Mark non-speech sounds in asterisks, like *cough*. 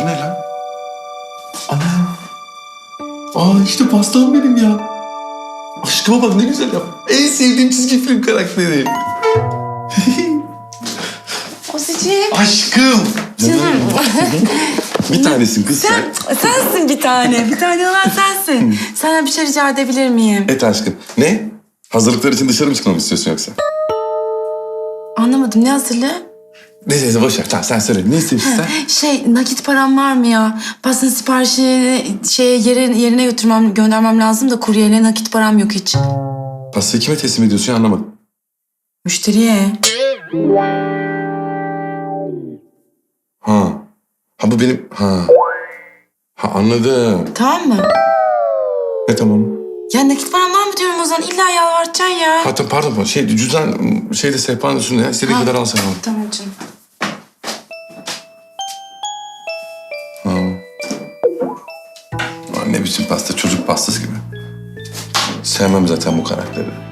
Bu ne lan? Ana. Aa işte pastam benim ya. Aşkıma bak ne güzel yap. En sevdiğim çizgi film karakteri. *laughs* Osiciğim. Aşkım. Canım. bir tanesin kız sen. Sen sensin bir tane. Bir tane olan sensin. Senden bir şey rica edebilir miyim? Et aşkım. Ne? Hazırlıklar için dışarı mı çıkmamı istiyorsun yoksa? Anlamadım. Ne hazırlığı? Neyse neyse boş ver. Tamam sen söyle. Ne istiyorsun sen? *laughs* Şey nakit param var mı ya? Pasta siparişini şey yere, yerine götürmem, göndermem lazım da kuryeyle nakit param yok hiç. Pastayı kime teslim ediyorsun ya anlamadım. Müşteriye. Ha. Ha bu benim... Ha. Ha anladım. Tamam mı? Ne tamam. Ya nakit param var mı diyorum o zaman illa yalvartacaksın ya. Hatta pardon pardon. Şey cüzdan şeyde sehpanın üstünde ya. İstediğin Ha. kadar al sen. Tamam canım. Ne biçim pasta? Çocuk pastası gibi. Sevmem zaten bu karakteri.